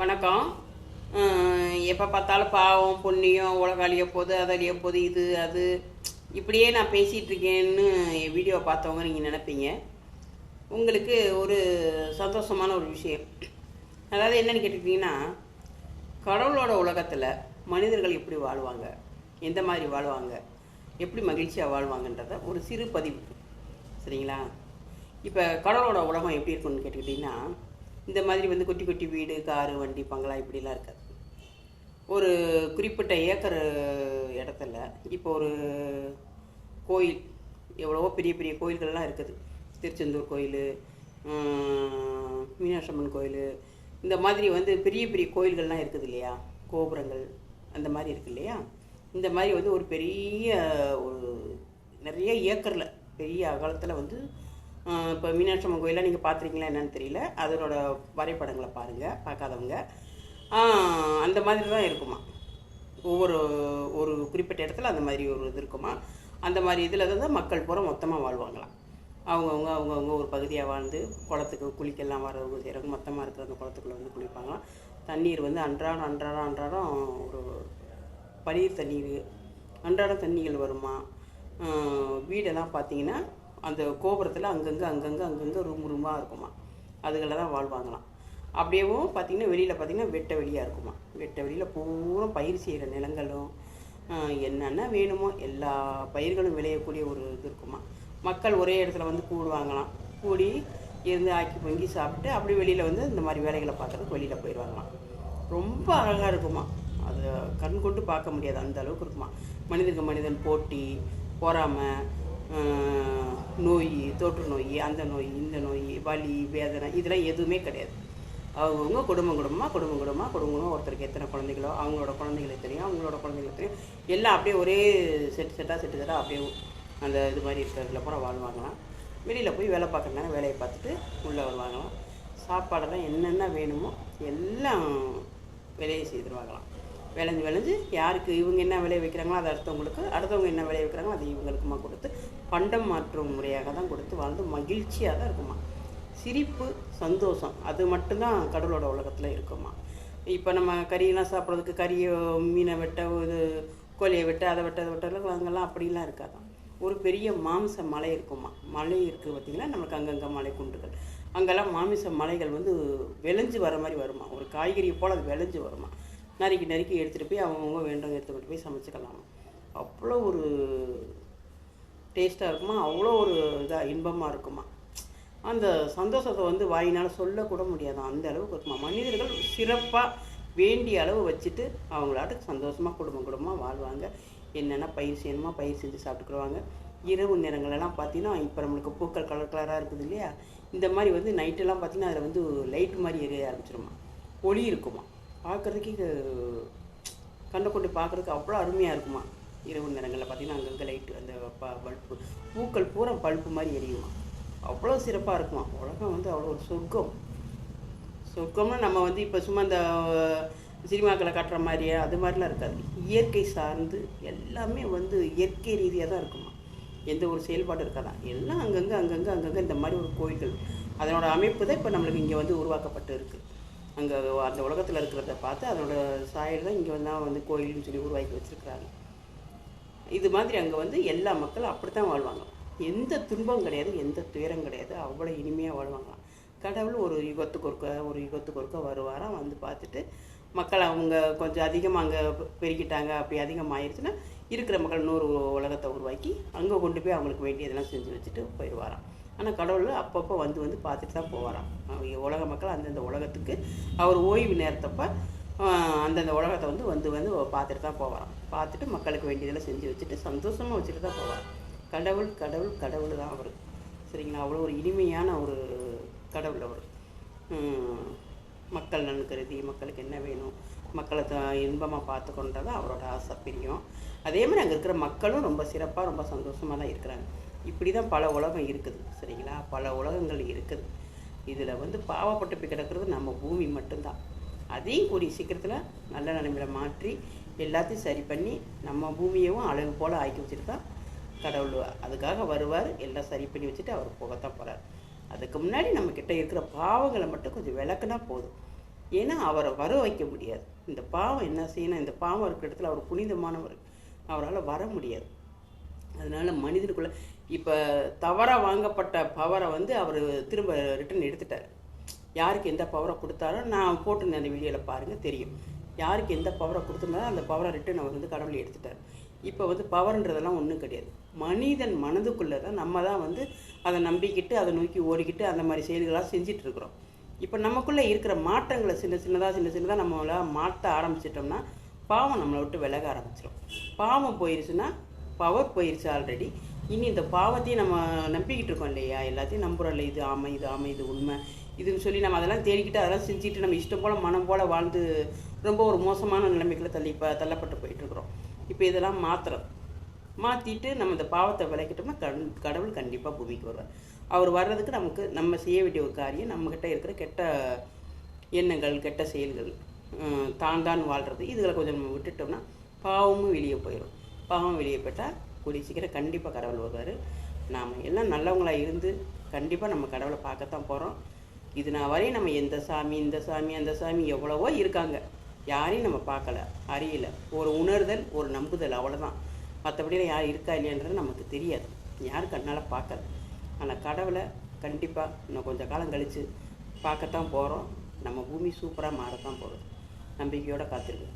வணக்கம். எப்போ பார்த்தாலும் பாவம் புண்ணியம் உலக போது போகுது அது அழிய இது அது. இப்படியே நான் பேசிகிட்டு இருக்கேன்னு என் வீடியோ பார்த்தவங்க நீங்கள் நினைப்பீங்க. உங்களுக்கு ஒரு சந்தோஷமான ஒரு விஷயம். அதாவது என்னென்னு கேட்டுக்கிட்டிங்கன்னா கடவுளோட உலகத்தில் மனிதர்கள் எப்படி வாழ்வாங்க? எந்த மாதிரி வாழ்வாங்க? எப்படி மகிழ்ச்சியாக வாழ்வாங்கன்றத ஒரு சிறு பதிவு. சரிங்களா? இப்போ கடவுளோட உலகம் எப்படி இருக்கும்னு கேட்டுக்கிட்டிங்கன்னா இந்த மாதிரி வந்து குட்டி குட்டி வீடு காரு வண்டி பங்களா இப்படிலாம் இருக்காது. ஒரு குறிப்பிட்ட ஏக்கர் இடத்துல இப்போ ஒரு கோயில் எவ்வளவோ பெரிய பெரிய கோயில்கள்லாம் இருக்குது. திருச்செந்தூர் கோயில் மீனாட்சம்மன் கோயில் இந்த மாதிரி வந்து பெரிய பெரிய கோயில்கள்லாம் இருக்குது இல்லையா? கோபுரங்கள் அந்த மாதிரி இருக்கு இல்லையா? இந்த மாதிரி வந்து ஒரு பெரிய ஒரு நிறைய ஏக்கரில் பெரிய அகலத்தில் வந்து இப்போ மீனாட்சி அம்மன் கோயிலில் நீங்கள் பார்த்துருக்கீங்களா என்னன்னு தெரியல. அதனோட வரைபடங்களை பாருங்கள் பார்க்காதவங்க. அந்த மாதிரி தான் இருக்குமா? ஒவ்வொரு ஒரு குறிப்பிட்ட இடத்துல அந்த மாதிரி ஒரு இது இருக்குமா? அந்த மாதிரி இதில் தான் மக்கள் பூரா மொத்தமாக வாழ்வாங்களாம். அவங்கவுங்க அவங்கவுங்க ஒரு பகுதியாக வாழ்ந்து குளத்துக்கு குளிக்கெல்லாம் வரவங்க செய்கிறவங்க மொத்தமாக இருக்கிற அந்த குளத்துக்குள்ளே வந்து குளிப்பாங்களாம். தண்ணீர் வந்து அன்றாடம் அன்றாடம் அன்றாடம் ஒரு பன்னீர் தண்ணீர் அன்றாடம் தண்ணிகள் வருமா? வீடெல்லாம் பார்த்தீங்கன்னா அந்த கோபுரத்தில் அங்கங்கே அங்கங்கே அங்கங்கே ரூம் ரூமாக இருக்குமா? அதுகளில் தான் வாழ்வாங்களாம். அப்படியேவும் பார்த்தீங்கன்னா வெளியில் பார்த்தீங்கன்னா வெட்ட வெளியாக இருக்குமா? வெட்ட வெளியில் பூரா பயிர் செய்கிற நிலங்களும் என்னென்ன வேணுமோ எல்லா பயிர்களும் விளையக்கூடிய ஒரு இது இருக்குமா? மக்கள் ஒரே இடத்துல வந்து கூடுவாங்களாம். கூடி இருந்து ஆக்கி பொங்கி சாப்பிட்டு அப்படி வெளியில் வந்து இந்த மாதிரி வேலைகளை பார்க்குறதுக்கு வெளியில் போயிடுவாங்களாம். ரொம்ப அழகாக இருக்குமா? அது கண் கொண்டு பார்க்க முடியாது. அந்த அளவுக்கு இருக்குமா? மனிதனுக்கு மனிதன் போட்டி பொறாமை நோய் தொற்று நோய் அந்த நோய் இந்த நோய் வலி வேதனை இதெல்லாம் எதுவுமே கிடையாது. அவங்கவுங்க குடும்பம் குடும்பமாக குடும்பம் குடும்பமாக குடும்பம் ஒருத்தருக்கு எத்தனை குழந்தைகளோ அவங்களோட குழந்தைகள் எத்தனையோ அவங்களோட குழந்தைகள் எத்தனையோ எல்லாம் அப்படியே ஒரே செட் செட்டாக செட்டு செட்டாக அப்படியே அந்த இது மாதிரி இருக்கிறதுல பூரா வாழ்வாங்களாம். வெளியில் போய் வேலை பார்க்குறாங்க வேலையை பார்த்துட்டு உள்ளே வருவாங்களாம். சாப்பாடெல்லாம் என்னென்ன வேணுமோ எல்லாம் விலையை செய்துருவாங்களாம். விளைஞ்சு விளைஞ்சு யாருக்கு இவங்க என்ன விளைய வைக்கிறாங்களோ அது அடுத்தவங்களுக்கு அடுத்தவங்க என்ன விளைய வைக்கிறாங்களோ அது இவங்களுக்குமா கொடுத்து பண்டம் மாற்றும் முறையாக தான் கொடுத்து வாழ்ந்து மகிழ்ச்சியாக தான் இருக்குமா? சிரிப்பு சந்தோஷம் அது மட்டும்தான் கடவுளோட உலகத்தில் இருக்குமா? இப்போ நம்ம கறியெல்லாம் சாப்பிட்றதுக்கு கறியை மீனை வெட்ட இது கோழியை வெட்ட அதை வெட்ட அதை வெட்ட அங்கெல்லாம் அப்படிலாம் இருக்காதான் ஒரு பெரிய மாமிச மலை இருக்குமா? மலை இருக்குது பார்த்திங்கன்னா நம்மளுக்கு அங்கங்கே மலை குன்றுகள். அங்கெல்லாம் மாமிச மலைகள் வந்து விளைஞ்சு வர மாதிரி வருமா? ஒரு காய்கறியை போல் அது விளைஞ்சு வருமா? நறுக்கி நறுக்கி எடுத்துகிட்டு போய் அவங்கவுங்க வேண்டவங்க எடுத்துக்கிட்டு போய் சமைச்சுக்கலாமா? அவ்வளோ ஒரு டேஸ்ட்டாக இருக்குமா? அவ்வளோ ஒரு இதாக இன்பமாக இருக்குமா? அந்த சந்தோஷத்தை வந்து வாயினால் சொல்லக்கூட முடியாது. அந்த அளவுக்கு இருக்குமா? மனிதர்கள் சிறப்பாக வேண்டிய அளவு வச்சுட்டு அவங்களாட்டு சந்தோஷமாக குடும்பம் குடும்பமாக வாழ்வாங்க. என்னென்ன பயிர் செய்யணுமோ பயிர் செஞ்சு சாப்பிட்டுக்குருவாங்க. இரவு நேரங்களெல்லாம் பார்த்தீங்கன்னா இப்போ நம்மளுக்கு பூக்கள் கலர் கலராக இருக்குது இல்லையா? இந்த மாதிரி வந்து நைட்டெல்லாம் பார்த்தீங்கன்னா அதில் வந்து லைட் மாதிரி எரிய ஆரம்பிச்சிருமா? ஒளி இருக்குமா? பார்க்குறதுக்கு கண்ணை கொண்டு பார்க்குறதுக்கு அவ்வளோ அருமையாக இருக்குமா? இரவு நேரங்களில் பார்த்தீங்கன்னா அங்கங்கே லைட்டு அந்த ப பல்பு பூக்கள் பூரா பல்பு மாதிரி எரியுமா? அவ்வளோ சிறப்பாக இருக்குமா? உலகம் வந்து அவ்வளோ ஒரு சொர்க்கம். சொர்க்கம்னு நம்ம வந்து இப்போ சும்மா இந்த சினிமாக்களை காட்டுற மாதிரியே அது மாதிரிலாம் இருக்காது. இயற்கை சார்ந்து எல்லாமே வந்து இயற்கை ரீதியாக தான் இருக்குமா? எந்த ஒரு செயல்பாடும் இருக்காதான் எல்லாம் அங்கங்கே அங்கங்கே அங்கங்கே இந்த மாதிரி ஒரு கோயில்கள். அதனோட அமைப்பு தான் இப்போ நம்மளுக்கு இங்கே வந்து உருவாக்கப்பட்டு இருக்குது அங்கே அந்த உலகத்தில் இருக்கிறத பார்த்து அதனோட சாயல் தான் இங்கே வந்து வந்து கோயில்னு சொல்லி உருவாக்கி வச்சுருக்குறாங்க. இது மாதிரி அங்கே வந்து எல்லா மக்களும் அப்படி தான் வாழ்வாங்க. எந்த துன்பம் கிடையாது எந்த துயரம் கிடையாது அவ்வளோ இனிமையாக வாழ்வாங்களாம் கடவுள் ஒரு யுகத்துக்கு ஒருக்க ஒரு யுகத்துக்கு ஒருக்க வருவாராம் வந்து பார்த்துட்டு மக்கள் அவங்க கொஞ்சம் அதிகமாக அங்கே பெருக்கிட்டாங்க அப்படி அதிகமாகிடுச்சுன்னா இருக்கிற மக்கள் இன்னொரு உலகத்தை உருவாக்கி அங்கே கொண்டு போய் அவங்களுக்கு வேண்டியதெல்லாம் செஞ்சு வச்சுட்டு போயிடுவாராம். ஆனால் கடவுள் அப்பப்போ வந்து வந்து பார்த்துட்டு தான் போவாராம். உலக மக்கள் அந்தந்த உலகத்துக்கு அவர் ஓய்வு நேரத்தப்போ அந்தந்த உலகத்தை வந்து வந்து வந்து பார்த்துட்டு தான் போவாராம். பார்த்துட்டு மக்களுக்கு வேண்டியதெல்லாம் செஞ்சு வச்சுட்டு சந்தோஷமாக வச்சுட்டு தான் போவான் கடவுள் கடவுள் கடவுள் தான் அவர். சரிங்களா? அவ்வளோ ஒரு இனிமையான ஒரு கடவுள் அவர். மக்கள் நலன் கருதி மக்களுக்கு என்ன வேணும் மக்களை த இன்பமாக பார்த்துக்கொண்டது அவரோட ஆசை பிரியம். அதே மாதிரி அங்கே இருக்கிற மக்களும் ரொம்ப சிறப்பாக ரொம்ப சந்தோஷமாக தான் இருக்கிறாங்க. இப்படி தான் பல உலகம் இருக்குது. சரிங்களா? பல உலகங்கள் இருக்குது. இதில் வந்து பாவப்பட்டு போய் கிடக்கிறது நம்ம பூமி மட்டும்தான். அதையும் கூடிய சீக்கிரத்தில் நல்ல நிலைமையில மாற்றி எல்லாத்தையும் சரி பண்ணி நம்ம பூமியவும் அழகு போல் ஆக்கி வச்சுட்டு தான் கடவுள். அதுக்காக வருவார். எல்லாம் சரி பண்ணி வச்சுட்டு அவர் போகத்தான் போகிறார் அதுக்கு முன்னாடி நம்ம கிட்ட இருக்கிற பாவங்களை மட்டும் கொஞ்சம் விளக்குனா போதும். ஏன்னா அவரை வர வைக்க முடியாது. இந்த பாவம் என்ன செய்யணும்? இந்த பாவம் இருக்கிற இடத்துல அவர் புனிதமானவர். அவரால் வர முடியாது. அதனால மனிதனுக்குள்ள இப்போ தவறாக வாங்கப்பட்ட பவரை வந்து அவர் திரும்ப ரிட்டர்ன் எடுத்துட்டார். யாருக்கு எந்த பவரை கொடுத்தாரோ நான் போட்டிருந்தேன் அந்த வீடியோவில் பாருங்கள் தெரியும். யாருக்கு எந்த பவரை கொடுத்துருந்தாலும் அந்த பவரை ரிட்டன் அவர் வந்து கடவுள் எடுத்துட்டார். இப்போ வந்து பவர்ன்றதெல்லாம் ஒன்றும் கிடையாது. மனிதன் மனதுக்குள்ளே தான் நம்ம தான் வந்து அதை நம்பிக்கிட்டு அதை நோக்கி ஓடிக்கிட்டு அந்த மாதிரி செயல்களாக செஞ்சுட்டு இருக்கிறோம் இப்போ நமக்குள்ளே இருக்கிற மாற்றங்களை சின்ன சின்னதாக சின்ன சின்னதாக நம்மளை மாற்ற ஆரம்பிச்சிட்டோம்னா பாவம் நம்மளை விட்டு விலக ஆரம்பிச்சிடும் பாவம் போயிருச்சுன்னா பவர் போயிருச்சு ஆல்ரெடி இனி இந்த பாவத்தையும் நம்ம நம்பிக்கிட்டு இருக்கோம் இல்லையா? எல்லாத்தையும் நம்புறோம்ல இது ஆமை இது ஆமை இது உண்மை. இதுன்னு சொல்லி நம்ம அதெல்லாம் தேடிக்கிட்டு அதெல்லாம் செஞ்சுட்டு நம்ம இஷ்டம் போல் மனம் போல் வாழ்ந்து ரொம்ப ஒரு மோசமான நிலைமைகளை தள்ளி இப்போ தள்ளப்பட்டு போயிட்டு இருக்கிறோம் இப்போ இதெல்லாம் மாத்திரம் மாற்றிட்டு நம்ம இந்த பாவத்தை விளக்கிட்டோம்னா கண் கடவுள் கண்டிப்பாக பூமிக்கு வருவார். அவர் வர்றதுக்கு நமக்கு நம்ம செய்ய வேண்டிய ஒரு காரியம் நம்மக்கிட்ட இருக்கிற கெட்ட எண்ணங்கள் கெட்ட செயல்கள் தான் தான் வாழ்கிறது இதுகளை கொஞ்சம் நம்ம விட்டுட்டோம்னா பாவமும் வெளியே போயிடும் பாவம் வெளியே போயிட்டால் கூடிய சீக்கிரம் கண்டிப்பாக கடவுள் வருவார். நாம் எல்லாம் நல்லவங்களாக இருந்து கண்டிப்பாக நம்ம கடவுளை பார்க்கத்தான் போகிறோம் இது நான் வரையும் நம்ம எந்த சாமி இந்த சாமி அந்த சாமி எவ்வளவோ இருக்காங்க. யாரையும் நம்ம பார்க்கல அறியல. ஒரு உணர்தல் ஒரு நம்புதல் அவ்வளோதான் மற்றபடி யார் இருக்கா இல்லையான்றது நமக்கு தெரியாது. யார் கண்ணால் பார்க்கல. ஆனால் கடவுளை கண்டிப்பாக இன்னும் கொஞ்சம் காலம் கழித்து பார்க்கத்தான் போகிறோம் நம்ம பூமி சூப்பராக மாறத்தான் போகிறது நம்பிக்கையோடு காத்திருக்கு